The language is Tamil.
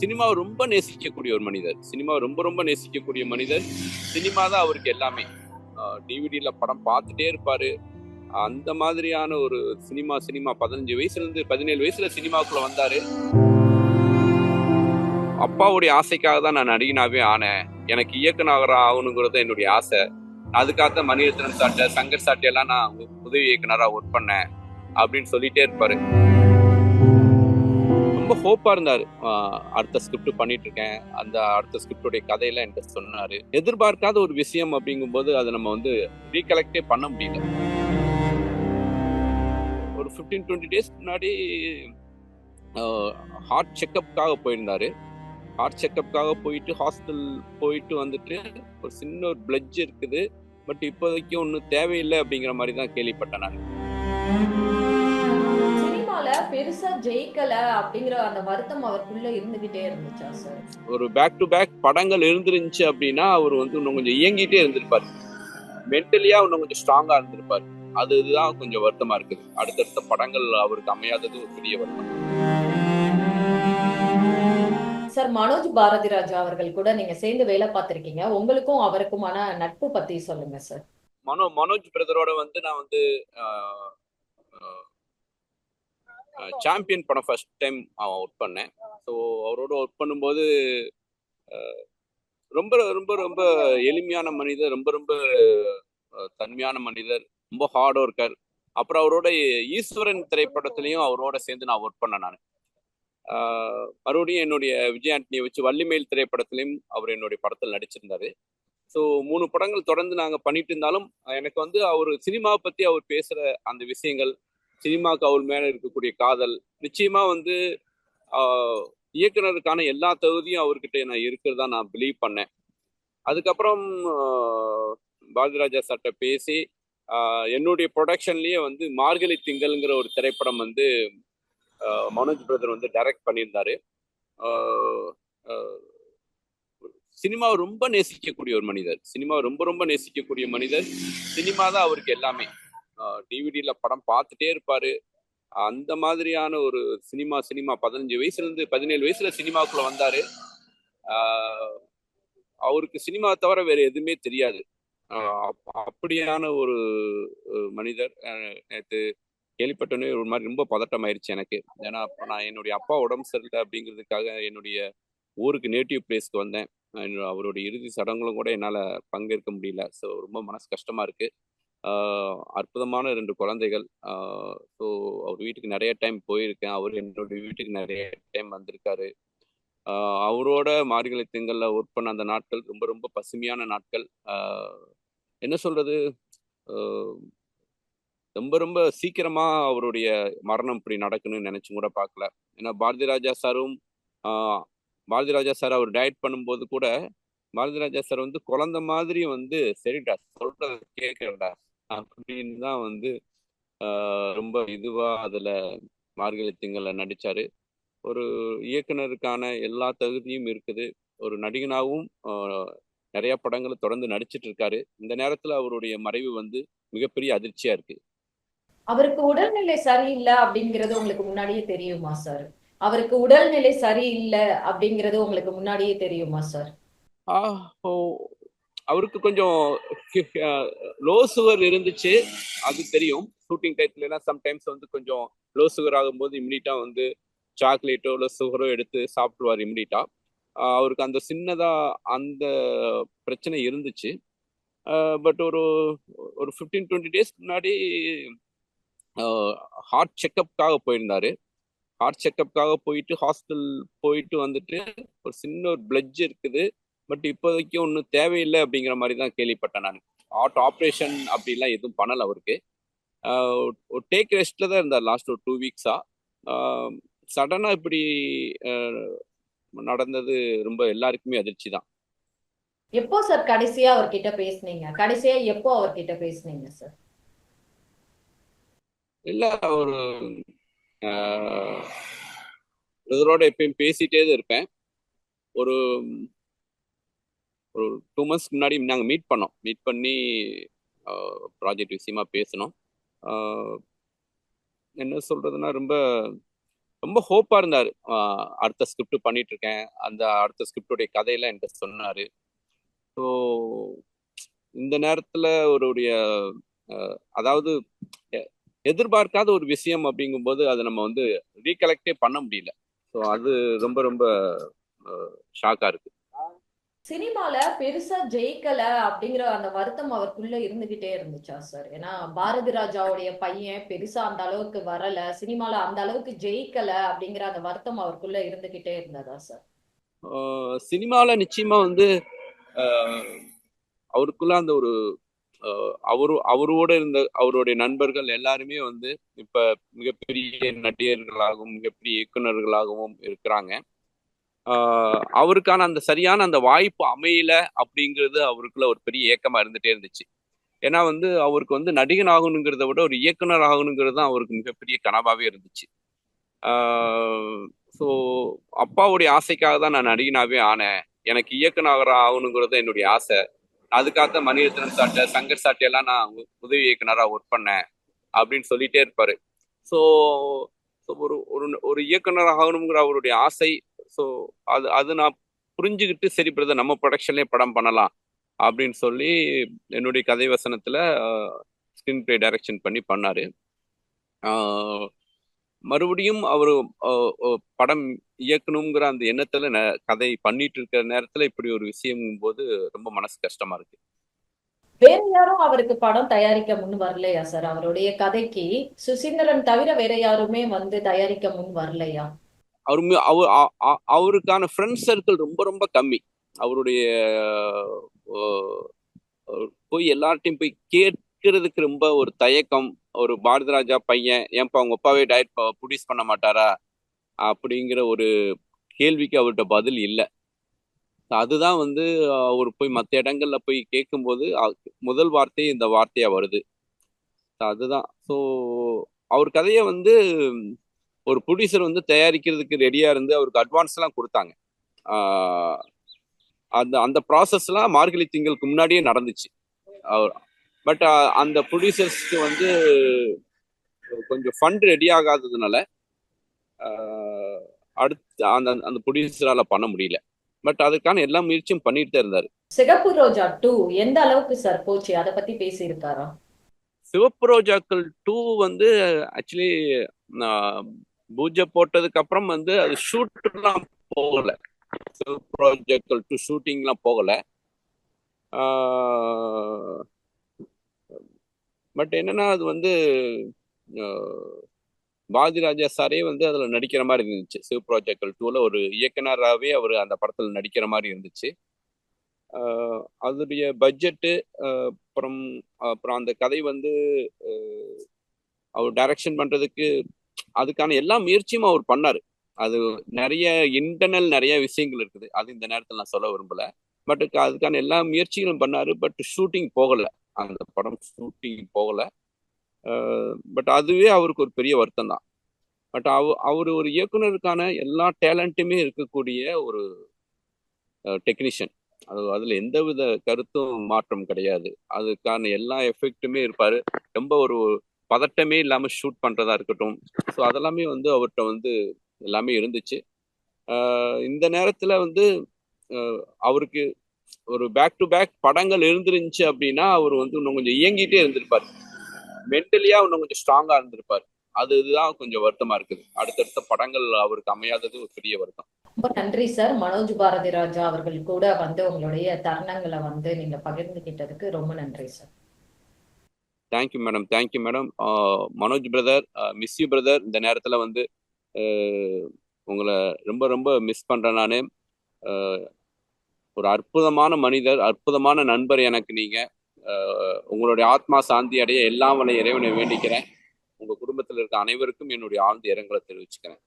சினிமாவை ரொம்ப நேசிக்கக்கூடிய ஒரு மனிதர். சினிமாவை ரொம்ப ரொம்ப நேசிக்கக்கூடிய மனிதர். சினிமா தான் அவருக்கு எல்லாமே. டிவிடியில் படம் பார்த்துட்டே இருப்பாரு. அந்த மாதிரியான ஒரு சினிமா சினிமா பதினஞ்சு வயசுலேருந்து பதினேழு வயசுல சினிமாவுக்குள்ள வந்தாரு. அப்பாவுடைய ஆசைக்காக தான் நான் நடிகனாவே ஆனேன். எனக்கு இயக்குனர் ஆகணுங்கிறது என்னுடைய ஆசை. அதுக்காக தான் மணிரத்னம் சாட்டை சங்கர் சாட்டை எல்லாம் நான் உதவி இயக்குனராக ஒர்க் பண்ணேன். அப்படின்னு சொல்லிட்டே இருப்பாரு. ரொம்ப ஹோப்பா இருந்தாரு. அடுத்த ஸ்கிரிப்ட் பண்ணிட்டு இருக்கேன் அந்த அடுத்த ஸ்கிரிப்டுடைய கதையெல்லாம் என்கிட்ட சொன்னாரு. எதிர்பார்க்காத ஒரு விஷயம் அப்படிங்கும்போது அதை நம்ம வந்து ரீகலெக்டே பண்ண முடியல. ஒரு ஃபிஃப்டீன் டுவெண்ட்டி டேஸ் முன்னாடி ஹார்ட் செக்கப்புக்காக போயிருந்தாரு. ஹார்ட் செக்கப்புக்காக போயிட்டு ஹாஸ்பிட்டல் போயிட்டு வந்துட்டு ஒரு சின்ன ஒரு பிளட்ஜ் இருக்குது. பட் இப்போதைக்கு ஒன்றும் தேவையில்லை அப்படிங்கிற மாதிரி தான் கேள்விப்பட்டேன் நான். பெருசா ஜெயிக்கல அப்படிங்கிற அந்த வருத்தம் அவருக்குள்ள இருந்துகிட்டே இருந்துச்சா சார் ஒரு பேக் டு பேக் படங்கள் இருந்துருந்துச்சு அப்படின்னா அவர் வந்து இன்னும் கொஞ்சம் இயங்கிட்டே இருந்திருப்பார். மென்டலியா இன்னும் கொஞ்சம் ஸ்ட்ராங்கா இருந்திருப்பார். அதுதான் கொஞ்சம் வருத்தமா இருக்குது. அடுத்தடுத்த படங்கள் அவருக்கு அமையாதது ஒரு பெரிய வருத்தம். சார் மனோஜ் பாரதி ராஜா அவர்கள் கூட நீங்க சேர்ந்து வேலை பார்த்திருக்கீங்க. உங்களுக்கும் அவருக்குமான நட்பு பத்தி சொல்லுங்க சார் மனோ மனோஜ் பிரதரோட வந்து நான் வந்து சாம்பியன் படம் ஃபர்ஸ்ட் டைம் அவன் ஒர்க் பண்ணேன். ஸோ அவரோட ஒர்க் பண்ணும்போது ரொம்ப ரொம்ப ரொம்ப எளிமையான மனிதர் ரொம்ப ரொம்ப தன்மையான மனிதர் ரொம்ப ஹார்ட் ஒர்க்கர் அப்புறம் அவரோட ஈஸ்வரன் திரைப்படத்துலையும் அவரோட சேர்ந்து நான் ஒர்க் பண்ணேன் நான். மறுபடியும் என்னுடைய விஜய் ஆண்டனியை வச்சு வள்ளிமேல் திரைப்படத்திலையும் அவர் என்னுடைய படத்தில் நடிச்சிருந்தாரு. ஸோ மூணு படங்கள் தொடர்ந்து நாங்கள் பண்ணிட்டு இருந்தாலும் எனக்கு வந்து அவர் சினிமாவை பற்றி அவர் பேசுகிற அந்த விஷயங்கள் சினிமாவுக்கு அவர் மேலே இருக்கக்கூடிய காதல் நிச்சயமா வந்து இயக்குனருக்கான எல்லா தகுதியும் அவர்கிட்ட நான் இருக்கிறதா நான் பிலீவ் பண்ணேன். அதுக்கப்புறம் பாரதிராஜா சார்ட்ட பேசி என்னுடைய ப்ரொடக்ஷன்லேயே வந்து மார்கழி திங்கள்ங்கிற ஒரு திரைப்படம் வந்து மனோஜ் பிரதர் வந்து டைரக்ட் பண்ணியிருந்தாரு. சினிமாவை ரொம்ப நேசிக்கக்கூடிய ஒரு மனிதர். சினிமாவை ரொம்ப ரொம்ப நேசிக்கக்கூடிய மனிதர். சினிமா தான் அவருக்கு எல்லாமே. டிவிடியில் படம் பார்த்துட்டே இருப்பாரு. அந்த மாதிரியான ஒரு சினிமா சினிமா பதினஞ்சு வயசுல இருந்து பதினேழு வயசுல சினிமாவுக்குள்ள வந்தாரு. அவருக்கு சினிமா தவிர வேற எதுவுமே தெரியாது. அப்படியான ஒரு மனிதர். நேற்று கேள்விப்பட்டோன்னே ஒரு மாதிரி ரொம்ப பதட்டம் ஆயிடுச்சு எனக்கு. ஏன்னா நான் என்னுடைய அப்பா உடம்பு சரியில்லை அப்படிங்கிறதுக்காக என்னுடைய ஊருக்கு நேட்டிவ் பிளேஸ்க்கு வந்தேன். அவருடைய இறுதி சடங்குகளும் கூட என்னால் பங்கேற்க முடியல. ஸோ ரொம்ப மனசு கஷ்டமா இருக்கு. அற்புதமான ரெண்டு குழந்தைகள். ஸோ அவர் வீட்டுக்கு நிறைய டைம் போயிருக்கேன். அவர் என்னுடைய வீட்டுக்கு நிறைய டைம் வந்திருக்காரு. ஆஹ் அவரோட மார்கழி திங்களில் ஒர்க் பண்ண அந்த நாட்கள் ரொம்ப ரொம்ப பசுமையான நாட்கள். ஆஹ் என்ன சொல்றது? ஆஹ் ரொம்ப ரொம்ப சீக்கிரமா அவருடைய மரணம் இப்படி நடக்கணும்னு நினைச்சும் கூட பார்க்கல. ஏன்னா பாரதி ராஜா சாரும் ஆஹ் பாரதி ராஜா சார் அவர் டயட் பண்ணும்போது கூட பாரதி ராஜா சார் வந்து குழந்தை மாதிரி வந்து சரிடா சொல்றத கேட்கலடா அப்படின்னு தான் வந்து ரொம்ப இதுவா அதுல மார்கழி திங்கள்ல நடிச்சாரு. ஒரு இயக்குனருக்கான எல்லா தகுதியும் இருக்குது. ஒரு நடிகனாகவும் நிறைய படங்களை தொடர்ந்து நடிச்சிட்டு இருக்காரு இந்த நேரத்துல அவருடைய மறைவு வந்து மிகப்பெரிய அதிர்ச்சியா இருக்கு. அவருக்கு உடல்நிலை சரியில்லை அப்படிங்கிறது உங்களுக்கு முன்னாடியே தெரியுமா சார்? அவருக்கு உடல்நிலை சரியில்லை அப்படிங்கிறது உங்களுக்கு முன்னாடியே தெரியுமா சார்? அவருக்கு கொஞ்சம் லோ சுகர் இருந்துச்சு. அது தெரியும். ஷூட்டிங் டைத்துல எல்லாம் சம்டைம்ஸ் வந்து கொஞ்சம் லோ சுகர் ஆகும்போது இம்மிடியா வந்து சாக்லேட்டோ இல்லை சுகரோ எடுத்து சாப்பிடுவார் இம்மிடியா அவருக்கு அந்த சின்னதா அந்த பிரச்சனை இருந்துச்சு. பட் ஒரு ஒரு ஃபிஃப்டீன் டுவெண்ட்டி டேஸ்க்கு முன்னாடி ஹார்ட் செக்கப்புக்காக போயிருந்தாரு. ஹார்ட் செக்கப்புக்காக போயிட்டு ஹாஸ்பிட்டல் போயிட்டு வந்துட்டு ஒரு சின்ன ஒரு பிளட்ஜ் இருக்குது. பட் இப்போதைக்கு ஒன்றும் தேவையில்லை அப்படிங்கிற மாதிரி தான் கேள்விப்பட்டேன் நான். ஹார்ட் ஆப்ரேஷன் அப்படிலாம் எதுவும் பண்ணலை அவருக்கு. ஒரு டேக் ரெஸ்ட்ல தான் இருந்தார் லாஸ்ட் ஒரு டூ வீக்ஸா சடனாக இப்படி நடந்தது ரொம்ப எல்லாருக்குமே அதிர்ச்சி தான். எப்போ சார் கடைசியா அவர்கிட்ட பேசுனீங்க? கடைசியா எப்போ அவர்கிட்ட பேசுனீங்க சார்? இல்லை ஒரு இதோட எப்பயும் பேசிட்டே தான் இருப்பேன். ஒரு ஒரு டூ மந்த்ஸ்க்கு முன்னாடி நாங்கள் மீட் பண்ணோம். மீட் பண்ணி ப்ராஜெக்ட் விஷயமா பேசினோம். என்ன சொல்றதுன்னா ரொம்ப ரொம்ப ஹோப்பாக இருந்தாரு. அடுத்த ஸ்கிரிப்ட் பண்ணிட்டு இருக்கேன் அந்த அடுத்த ஸ்கிரிப்டுடைய கதையெல்லாம் என்கிட்ட சொன்னார். ஸோ இந்த நேரத்தில் அவருடைய அதாவது எதிர்பார்க்காத ஒரு விஷயம் அப்படிங்கும்போது அதை நம்ம வந்து ரீகலெக்டே பண்ண முடியல. ஸோ அது ரொம்ப ரொம்ப ஷாக்காக இருக்குது சினிமால பெருசா ஜெயிக்கல அப்படிங்கிற அந்த வருத்தம் அவருக்குள்ள இருந்துகிட்டே இருந்துச்சா சார் ஏன்னா பாரதி ராஜாவுடைய பையன் பெருசா அந்த அளவுக்கு வரல சினிமால அந்த அளவுக்கு ஜெயிக்கல அப்படிங்கிற அந்த வருத்தம் அவருக்குள்ள இருந்துகிட்டே இருந்ததா சார் சினிமால நிச்சயமா வந்து அவருக்குள்ள அந்த ஒரு அவரு அவரோட இருந்த அவருடைய நண்பர்கள் எல்லாருமே வந்து இப்ப மிகப்பெரிய நடிகர்களாகவும் மிகப்பெரிய இயக்குனர்களாகவும் இருக்கிறாங்க. அவருக்கான அந்த சரியான அந்த வாய்ப்பு அமையல அப்படிங்கிறது அவருக்குள்ள ஒரு பெரிய ஏக்கமா இருந்துட்டே இருந்துச்சு. ஏன்னா வந்து அவருக்கு வந்து நடிகன் ஆகணுங்கிறத விட ஒரு இயக்குனர் ஆகணுங்கிறது தான் அவருக்கு மிகப்பெரிய கனவாவே இருந்துச்சு. ஸோ அப்பாவுடைய ஆசைக்காக தான் நான் நடிகனாவே ஆனேன். எனக்கு இயக்குனர் ஆகணுங்கிறது என்னுடைய ஆசை. அதுக்காக மணிரத்னம் சாட்டை சங்கர் சாட்டையெல்லாம் நான் உதவி இயக்குனராக ஒர்க் பண்ணேன் அப்படின்னு சொல்லிட்டே இருப்பாரு. ஸோ ஒரு ஒரு ஒரு இயக்குனர் ஆகணுங்கிற அவருடைய ஆசை ஸோ அது அது நான் புரிஞ்சுக்கிட்டு சரி பிரதர் நம்ம ப்ரொடக்ஷன்லேயே படம் பண்ணலாம் அப்படின்னு சொல்லி என்னுடைய கதை வசனத்தில் ஸ்கிரீன் பிளே டைரக்ஷன் பண்ணி பண்ணாரு. ஆஹ் மறுபடியும் அவர் படம் இயக்கணுங்கிற அந்த எண்ணத்துல ந- கதை பண்ணிட்டு இருக்கிற நேரத்துல இப்படி ஒரு விஷயம் போது ரொம்ப மனசு கஷ்டமா இருக்கு. வேற யாரும் அவருக்கு படம் தயாரிக்க முன் வரலையா சார் அவருடைய கதைக்கு சுசீந்திரன் தவிர வேற யாருமே வந்து தயாரிக்க முன் வரலையா? அவர் அவர் அவருக்கான ஃப்ரெண்ட் சர்க்கிள் ரொம்ப ரொம்ப கம்மி. அவருடைய போய் எல்லார்ட்டையும் போய் கேட்கறதுக்கு ரொம்ப ஒரு தயக்கம். ஒரு பாரதி ராஜா பையன் ஏன்பா அவங்க அப்பாவே டயட் ப்ரொடியூஸ் பண்ண மாட்டாரா? அப்படிங்கிற ஒரு கேள்விக்கு அவர்கிட்ட பதில் இல்லை. அதுதான் வந்து அவர் போய் மற்ற இடங்கள்ல போய் கேட்கும்போது முதல் வார்த்தை இந்த வார்த்தையா வருது. அதுதான். ஸோ அவர் கதையை வந்து ஒரு ப்ரொடியூசர் வந்து தயாரிக்கிறதுக்கு ரெடியா இருந்து அவருக்கு அட்வான்ஸ் எல்லாம் கொடுத்தாங்க. அந்த அந்த ப்ராசஸ்லாம் மார்கழி திங்களுக்கு முன்னாடியே நடந்துச்சு. பட் அந்த ப்ரொடியூசர்ஸ்க்கு வந்து கொஞ்சம் ஃபண்ட் ரெடி ஆகாததுனால அடுத்து அந்த அந்த ப்ரொடியூசரால பண்ண முடியல. பட் அதுக்கான எல்லா முயற்சியும் பண்ணிட்டு தான் இருந்தாரு. சிகப்பு ரோஜா டூ எந்த அளவுக்கு சார் போச்சு? அதை பத்தி பேசி இருக்காரா சிவப்பு ரோஜாக்கள் டூ வந்து ஆக்சுவலி பூஜை போட்டதுக்கு அப்புறம் வந்து அது ஷூட்லாம் போகல. ப்ராஜெக்ட் டு டூ ஷூட்டிங்லாம் போகல பட் என்னன்னா அது வந்து ஆஹ், ராஜா சாரே வந்து அதில் நடிக்கிற மாதிரி இருந்துச்சு. சிவ ப்ராஜெக்ட் டூவில் ஒரு இயக்குனராகவே அவர் அந்த படத்தில் நடிக்கிற மாதிரி இருந்துச்சு. அதனுடைய பட்ஜெட்டு அப்புறம் அப்புறம் அந்த கதை வந்து அவர் டைரக்ஷன் பண்ணுறதுக்கு அதுக்கான எல்லா முயற்சியும் அவர் பண்ணாரு. அது நிறைய இன்டர்னல் நிறைய விஷயங்கள் இருக்குது. அது இந்த நேரத்தில் நான் சொல்ல விரும்பல. பட் அதுக்கான எல்லா முயற்சிகளும் பண்ணாரு. பட் ஷூட்டிங் போகல. அந்த படம் ஷூட்டிங் போகல. பட் அதுவே அவருக்கு ஒரு பெரிய வருத்தம் தான். பட் அவ அவர் ஒரு இயக்குனருக்கான எல்லா டேலண்ட்டுமே இருக்கக்கூடிய ஒரு டெக்னீஷியன் அது அதுல எந்தவித கருத்தும் மாற்றம் கிடையாது. அதுக்கான எல்லா எஃபெக்ட்டுமே இருப்பாரு. ரொம்ப ஒரு பதட்டமே இல்லாம ஷூட் பண்றதா இருக்கட்டும். ஸோ அதெல்லாமே வந்து அவர்கிட்ட வந்து எல்லாமே இருந்துச்சு. இந்த நேரத்துல வந்து அவருக்கு ஒரு பேக் டு பேக் படங்கள் இருந்துருந்துச்சு அப்படின்னா அவர் வந்து இன்னும் கொஞ்சம் இயங்கிட்டே இருந்திருப்பார். மென்டலியா இன்னும் கொஞ்சம் ஸ்ட்ராங்கா இருந்திருப்பார். அது இதுதான் கொஞ்சம் வருத்தமா இருக்குது. அடுத்தடுத்த படங்கள் அவருக்கு அமையாதது ஒரு பெரிய வருத்தம். ரொம்ப நன்றி சார் மனோஜ் பாரதி ராஜா அவர்கள் கூட வந்து உங்களுடைய தருணங்களை வந்து நீங்க பகிர்ந்துகிட்டதுக்கு ரொம்ப நன்றி sir thank you madam thank you madam Manoj brother miss you brother இந்த நேரத்தில் வந்து uh, உங்களை ரொம்ப ரொம்ப மிஸ் பண்ணுறேன் நான். Uh, ஒரு அற்புதமான மனிதர் அற்புதமான நண்பர் எனக்கு நீங்கள் uh, உங்களுடைய ஆத்மா சாந்தி அடைய எல்லாம் வலை இறைவனை வேண்டிக்கிறேன். உங்கள் குடும்பத்தில் இருக்க அனைவருக்கும் என்னுடைய ஆழ்ந்த இரங்கலை தெரிவிச்சுக்கிறேன்.